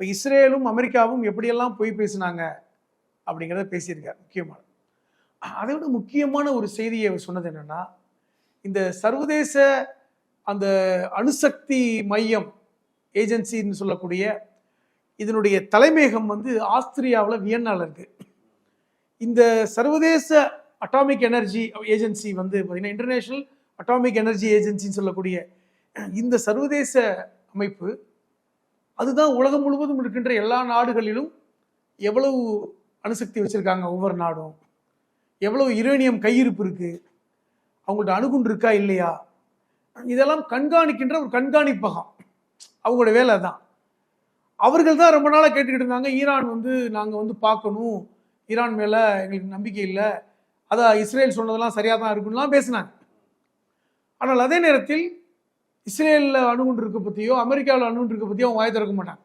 இப்போ இஸ்ரேலும் அமெரிக்காவும் எப்படியெல்லாம் போய் பேசினாங்க அப்படிங்கிறத பேசியிருக்கார் முக்கியமான அதை விட முக்கியமான ஒரு செய்தியை அவர் சொன்னது என்னென்னா இந்த சர்வதேச அந்த அணுசக்தி மையம் ஏஜென்சின்னு சொல்லக்கூடிய இதனுடைய தலைமையகம் வந்து ஆஸ்திரியாவில் வியன்னால இருக்குது இந்த சர்வதேச அட்டாமிக் எனர்ஜி ஏஜென்சி வந்து பார்த்திங்கன்னா இன்டர்நேஷனல் அட்டாமிக் எனர்ஜி ஏஜென்சின்னு சொல்லக்கூடிய இந்த சர்வதேச அமைப்பு அதுதான் உலகம் முழுவதும் இருக்கின்ற எல்லா நாடுகளிலும் எவ்வளவு அணுசக்தி வச்சுருக்காங்க ஒவ்வொரு நாடும்? எவ்வளவு யுரேனியம் கையிருப்பு இருக்குது அவங்கள்ட்ட அணுகுண்டு இருக்கா இல்லையா? இதெல்லாம் கண்காணிக்கின்ற ஒரு கண்காணிப்பகம். அவங்களோட வேலை தான் அவர்கள் தான் ரொம்ப நாளாக கேட்டுக்கிட்டு இருந்தாங்க ஈரான் வந்து நாங்கள் வந்து பார்க்கணும். ஈரான் மேலே எங்களுக்கு நம்பிக்கை இல்லை. அதை இஸ்ரேல் சொன்னதெல்லாம் சரியாக தான் இருக்குன்னுலாம் பேசினாங்க. ஆனால் அதே நேரத்தில் இஸ்ரேலில் அணுகுண்டு இருக்க பற்றியோ அமெரிக்காவில் அணுகுண்டு இருக்க பற்றியோ அவன் வாய் திறக்க மாட்டான்